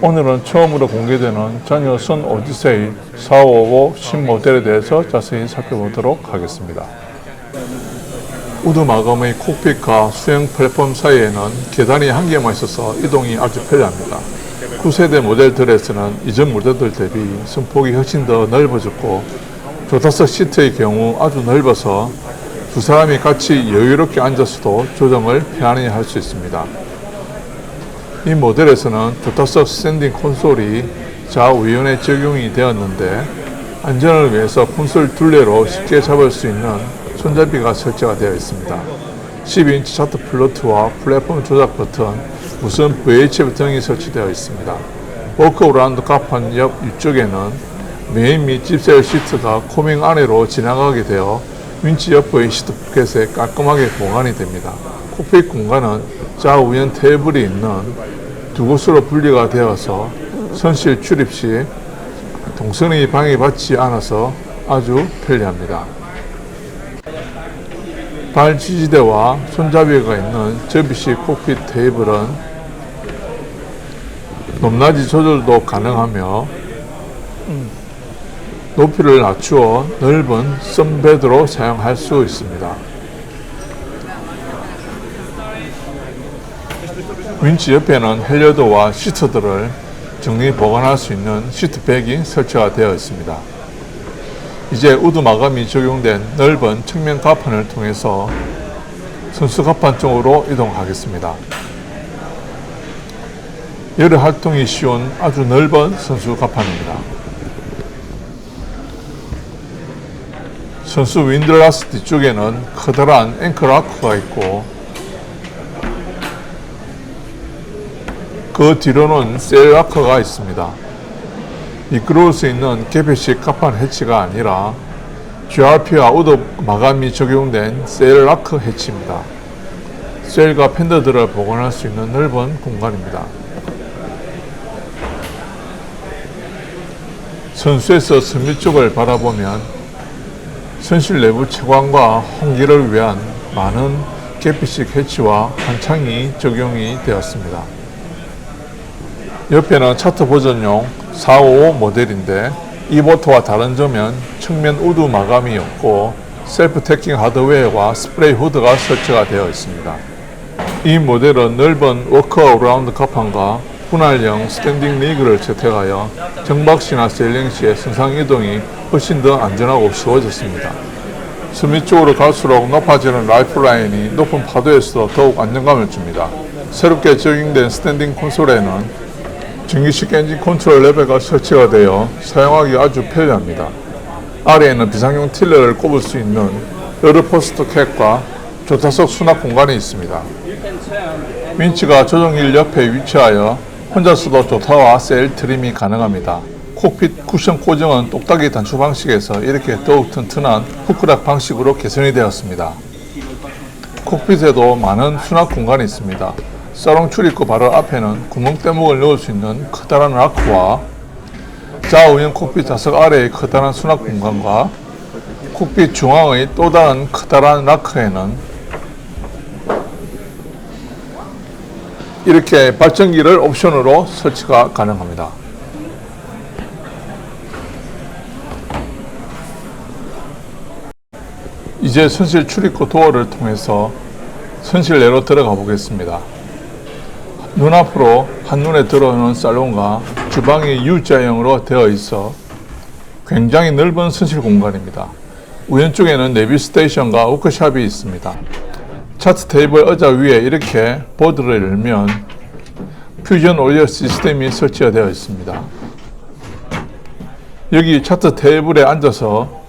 오늘은 처음으로 공개되는 전혀 순 오디세이 455 신모델에 대해서 자세히 살펴보도록 하겠습니다. 우드 마감의 콕핏과 수영 플랫폼 사이에는 계단이 한 개만 있어서 이동이 아주 편리합니다. 9세대 모델들에서는 이전 모델들 대비 선폭이 훨씬 더 넓어졌고 조타석 시트의 경우 아주 넓어서 두 사람이 같이 여유롭게 앉아서도 조정을 편안히 할 수 있습니다. 이 모델에서는 조타석 스탠딩 콘솔이 좌우연에 적용이 되었는데 안전을 위해서 콘솔 둘레로 쉽게 잡을 수 있는 손잡이가 설치가 되어 있습니다. 12인치 차트 플로트와 플랫폼 조작 버튼, 무선 VHF 등이 설치되어 있습니다. 워크어라운드 갑판 옆 위쪽에는 메인 및 집세열 시트가 코밍 안으로 지나가게 되어 윈치 옆의 시트 포켓에 깔끔하게 보관이 됩니다. 콕핏 공간은 좌우연 테이블이 있는 두 곳으로 분리가 되어서 선실 출입 시 동선이 방해받지 않아서 아주 편리합니다. 발 지지대와 손잡이가 있는 접이식 콕핏 테이블은 높낮이 조절도 가능하며 높이를 낮추어 넓은 선베드로 사용할 수 있습니다. 윈치 옆에는 헬리어드와 시트들을 정리 보관할 수 있는 시트백이 설치가 되어 있습니다. 이제 우드 마감이 적용된 넓은 측면 가판을 통해서 선수 가판 쪽으로 이동하겠습니다. 여러 활동이 쉬운 아주 넓은 선수 가판입니다. 선수 윈드라스 뒤쪽에는 커다란 앵커 라커가 있고 그 뒤로는 셀 라커가 있습니다. 미끄러울 수 있는 개폐식 가판 해치가 아니라 GRP와 우드 마감이 적용된 셀 라커 해치입니다. 셀과 팬더들을 보관할 수 있는 넓은 공간입니다. 선수에서 선미 쪽을 바라보면 선실 내부 채광과 홍기를 위한 많은 개폐식 해치와 한창이 적용이 되었습니다. 옆에는 차트 버전용 455 모델인데 이 모터와 다른 점은 측면 우드 마감이 없고 셀프 태킹 하드웨어와 스프레이 후드가 설치가 되어 있습니다. 이 모델은 넓은 워커 어라운드 가판과 분할형 스탠딩 리그를 채택하여 정박시나 세일링 시의 선상 이동이 훨씬 더 안전하고 쉬워졌습니다. 수미 쪽으로 갈수록 높아지는 라이프라인이 높은 파도에서도 더욱 안정감을 줍니다. 새롭게 적용된 스탠딩 콘솔에는 전기식 엔진 컨트롤 레벨가 설치가 되어 사용하기 아주 편리합니다. 아래에는 비상용 틸러를 꼽을 수 있는 여러 포스트 캡과 조타석 수납 공간이 있습니다. 윈치가 조종길 옆에 위치하여 혼자서도 조타와 셀 트림이 가능합니다. 콕핏 쿠션 고정은 똑딱이 단추 방식에서 이렇게 더욱 튼튼한 후크락 방식으로 개선이 되었습니다. 콕핏에도 많은 수납 공간이 있습니다. 사롱 출입구 바로 앞에는 구멍대목을 넣을 수 있는 커다란 라크와 좌우형 콕핏 좌석 아래의 커다란 수납 공간과 콕핏 중앙의 또 다른 커다란 라크에는 이렇게 발전기를 옵션으로 설치가 가능합니다. 이제 선실 출입구 도어를 통해서 선실 내로 들어가 보겠습니다. 눈앞으로 한눈에 들어오는 살롱과 주방이 U자형으로 되어 있어 굉장히 넓은 선실 공간입니다. 왼쪽에는 내비 스테이션과 워크샵이 있습니다. 차트 테이블 의자 위에 이렇게 보드를 열면 퓨전 오디오 시스템이 설치가 되어 있습니다. 여기 차트 테이블에 앉아서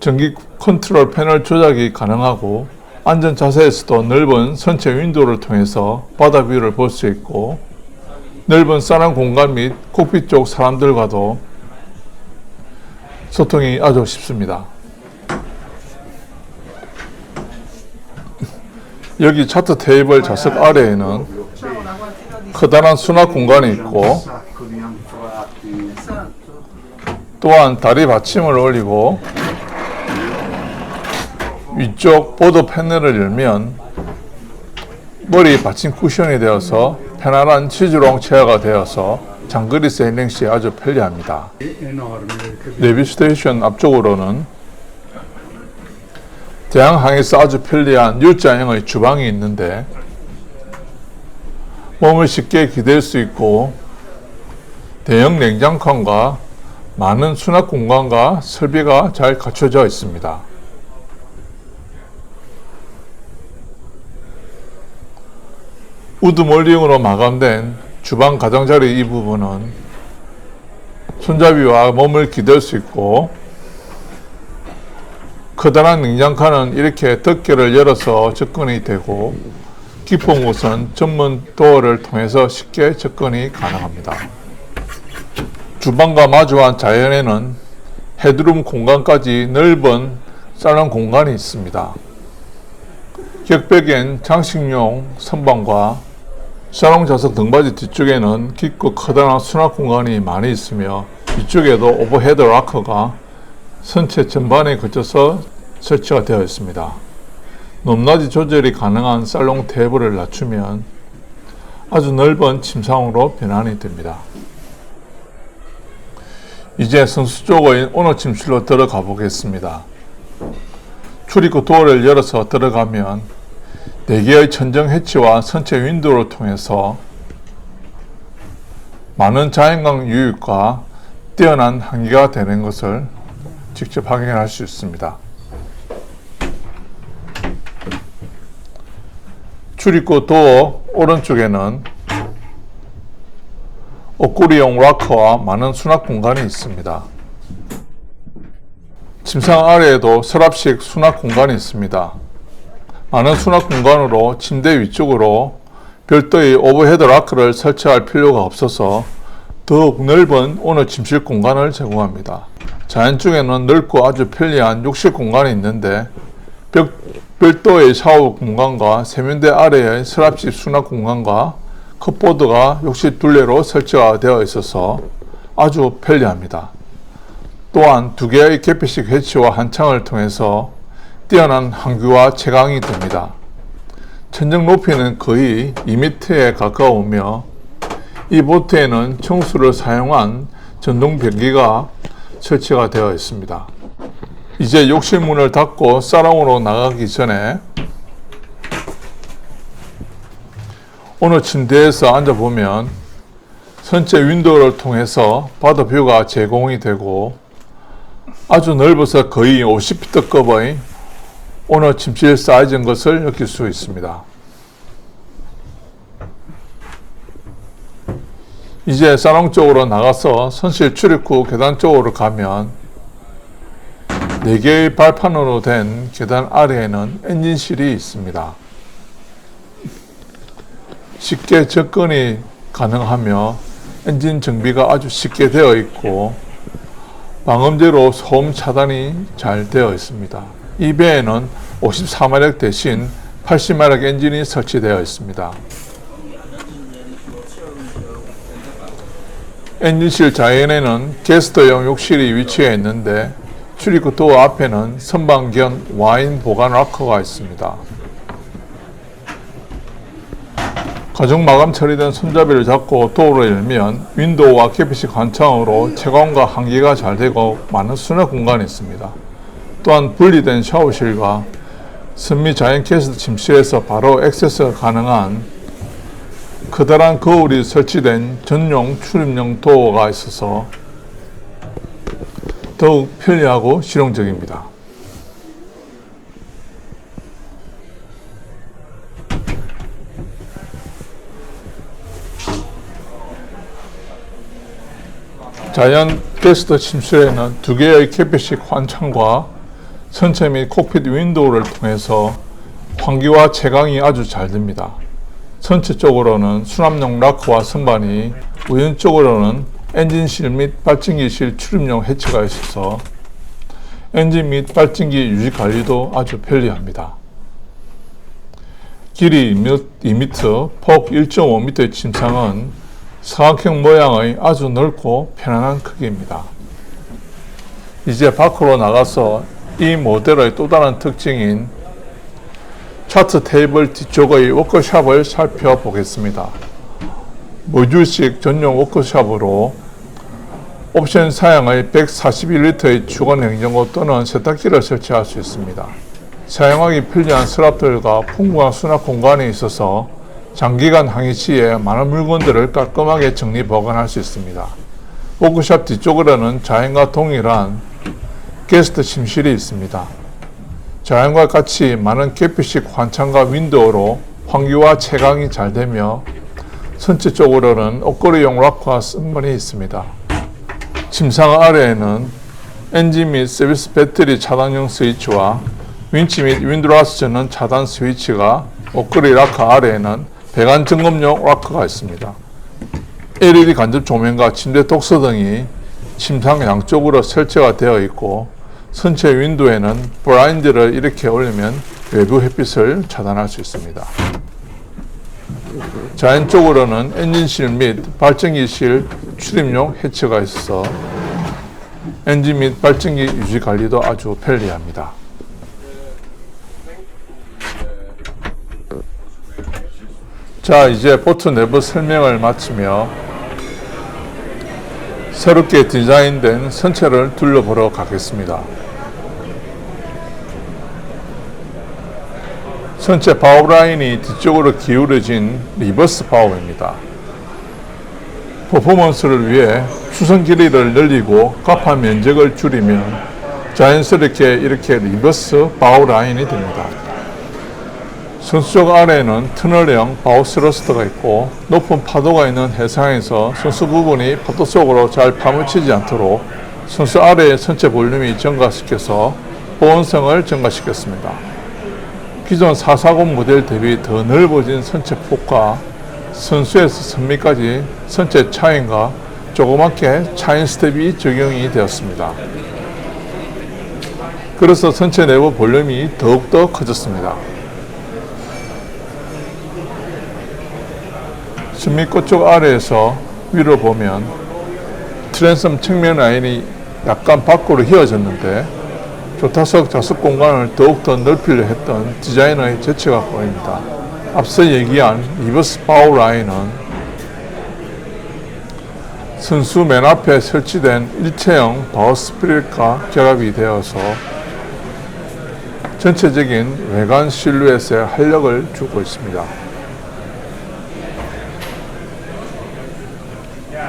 전기 컨트롤 패널 조작이 가능하고 안전 자세에서도 넓은 선체 윈도우를 통해서 바다 뷰를 볼 수 있고 넓은 사람 공간 및 콕핏 쪽 사람들과도 소통이 아주 쉽습니다. 여기 차트 테이블 좌석 아래에는 커다란 수납 공간이 있고 또한 다리 받침을 올리고 위쪽 보드 패널을 열면 머리 받침 쿠션이 되어서 편안한 치즈롱 체어가 되어서 장거리 세일링 시 아주 편리합니다. kubik. 내비스테이션 앞쪽으로는 대항항에서 아주 편리한 U자형의 주방이 있는데 몸을 쉽게 기댈 수 있고 대형 냉장칸과 많은 수납 공간과 설비가 잘 갖춰져 있습니다. 우드 몰딩으로 마감된 주방 가장자리 이 부분은 손잡이와 몸을 기댈 수 있고 커다란 냉장칸은 이렇게 덮개를 열어서 접근이 되고 깊은 곳은 전문 도어를 통해서 쉽게 접근이 가능합니다. 주방과 마주한 자연에는 헤드룸 공간까지 넓은 살롱 공간이 있습니다. 격벽엔 장식용 선반과 사롱 좌석 등받이 뒤쪽에는 깊고 커다란 수납 공간이 많이 있으며 이쪽에도 오버헤드 락커가 선체 전반에 걸쳐서 설치가 되어 있습니다. 높낮이 조절이 가능한 살롱 테이블을 낮추면 아주 넓은 침상으로 변환이 됩니다. 이제 선수 쪽의 오너 침실로 들어가 보겠습니다. 출입구 도어를 열어서 들어가면 4개의 천정 해치와 선체 윈도우를 통해서 많은 자연광 유입과 뛰어난 환기가 되는 것을 직접 확인할 수 있습니다. 출입구 도어 오른쪽에는 옷구리용 락커와 많은 수납 공간이 있습니다. 침상 아래에도 서랍식 수납 공간이 있습니다. 많은 수납 공간으로 침대 위쪽으로 별도의 오버헤드 라크를 설치할 필요가 없어서 더욱 넓은 오너 침실 공간을 제공합니다. 자연 쪽에는 넓고 아주 편리한 욕실 공간이 있는데 벽, 별도의 샤워 공간과 세면대 아래의 서랍식 수납 공간과 컵보드가 욕실 둘레로 설치가 되어 있어서 아주 편리합니다. 또한 두 개의 개폐식 해치와 한창을 통해서 뛰어난 환기와 채광이 됩니다. 천정 높이는 거의 2m에 가까우며 이 보트에는 청수를 사용한 전동 변기가 설치가 되어 있습니다. 이제 욕실 문을 닫고 사롱으로 나가기 전에 오늘 침대에서 앉아보면 선체 윈도우를 통해서 바다 뷰가 제공이 되고 아주 넓어서 거의 50피트급의 오너 침실 사이즈인 것을 느낄 수 있습니다. 이제 사롱 쪽으로 나가서 선실 출입구 계단 쪽으로 가면 4개의 발판으로 된 계단 아래에는 엔진실이 있습니다. 쉽게 접근이 가능하며 엔진 정비가 아주 쉽게 되어 있고 방음제로 소음 차단이 잘 되어 있습니다. 이 배에는 54마력 대신 80마력 엔진이 설치되어 있습니다. 엔진실 자연에는 게스트용 욕실이 위치해 있는데 출입구 도어 앞에는 선반견 와인 보관 락커가 있습니다. 가정 마감 처리된 손잡이를 잡고 도어를 열면 윈도우와 캐피식 관창으로 채광과 환기가 잘 되고 많은 수납 공간이 있습니다. 또한 분리된 샤워실과 선미 자연 캐스트 침실에서 바로 액세스가 가능한 커다란 거울이 설치된 전용 출입용 도어가 있어서 더욱 편리하고 실용적입니다. 자연 게스트 침실에는 두 개의 캐피식 환창과 선체 및 콕핏 윈도우를 통해서 환기와 채광이 아주 잘 됩니다. 선체 쪽으로는 수납용 락커와 선반이, 왼쪽으로는 엔진실 및 발전기실 출입용 해치가 있어서 엔진 및 발전기 유지 관리도 아주 편리합니다. 길이 2m, 폭 1.5m의 침상은 사각형 모양의 아주 넓고 편안한 크기입니다. 이제 밖으로 나가서 이 모델의 또 다른 특징인 차트 테이블 뒤쪽의 워크샵을 살펴보겠습니다. 모듈식 전용 워크샵으로 옵션 사양의 141리터의 주거 냉장고 또는 세탁기를 설치할 수 있습니다. 사용하기 편리한 서랍들과 풍부한 수납 공간이 있어서 장기간 항해 시에 많은 물건들을 깔끔하게 정리 보관할 수 있습니다. 워크샵 뒤쪽으로는 자연과 동일한 게스트 침실이 있습니다. 자연과 같이 많은 계피식 환창과 윈도우로 환기와 채광이 잘 되며 선체 쪽으로는 옷걸이용 락과 선반이 있습니다. 침상 아래에는 엔진 및 서비스 배터리 차단용 스위치와 윈치 및 윈드라스 전원 차단 스위치가 옷걸이 락커 아래에는 배관 점검용 락커가 있습니다. LED 간접 조명과 침대 독서 등이 침상 양쪽으로 설치가 되어 있고 선체 윈도에는 블라인드를 이렇게 올리면 외부 햇빛을 차단할 수 있습니다. 자연 쪽으로는 엔진실 및 발전기실 출입용 해처가 있어서 엔진 및 발전기 유지 관리도 아주 편리합니다. 자, 이제 보트 내부 설명을 마치며 새롭게 디자인된 선체를 둘러보러 가겠습니다. 선체 바우 라인이 뒤쪽으로 기울어진 리버스 바우입니다. 퍼포먼스를 위해 수선 길이를 늘리고 갑판 면적을 줄이면 자연스럽게 이렇게 리버스 바우 라인이 됩니다. 선수 쪽 아래에는 터널형 바우 스러스터가 있고 높은 파도가 있는 해상에서 선수 부분이 파도 속으로 잘 파묻히지 않도록 선수 아래의 선체 볼륨이 증가시켜서 보온성을 증가시켰습니다. 기존 440 모델 대비 더 넓어진 선체 폭과 선수에서 선미까지 선체 차인과 조그맣게 차인 스텝이 적용이 되었습니다. 그래서 선체 내부 볼륨이 더욱더 커졌습니다. 선미꽃 쪽 아래에서 위로 보면 트랜섬 측면 라인이 약간 밖으로 휘어졌는데 조타석 좌석 공간을 더욱더 넓히려 했던 디자이너의 재치가 보입니다. 앞서 얘기한 리버스 바우 라인은 선수 맨 앞에 설치된 일체형 바우 스프릿과 결합이 되어서 전체적인 외관 실루엣에 활력을 주고 있습니다.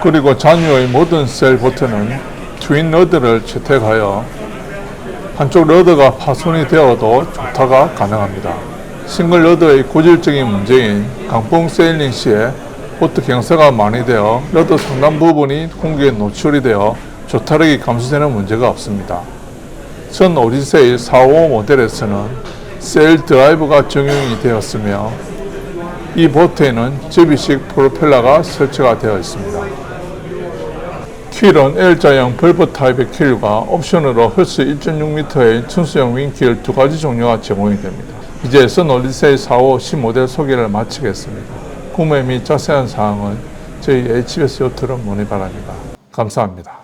그리고 잔유의 모든 셀 버튼은 트윈 러드를 채택하여 한쪽 러드가 파손이 되어도 조타가 가능합니다. 싱글 러드의 고질적인 문제인 강풍 세일링 시에 보트 경사가 많이 되어 러드 상단 부분이 공기에 노출이 되어 조타력이 감소되는 문제가 없습니다. 전 오디세이 455 모델에서는 세일 드라이브가 적용이 되었으며 이 보트에는 접이식 프로펠러가 설치가 되어 있습니다. 킬은 L자형 벌브 타입의 킬과 옵션으로 헐스 1.6m의 천수형 윙킬 두 가지 종류가 제공이 됩니다. 이제 선 올리세이 45 10모델 소개를 마치겠습니다. 구매 및 자세한 사항은 저희 HBS 요트로 문의 바랍니다. 감사합니다.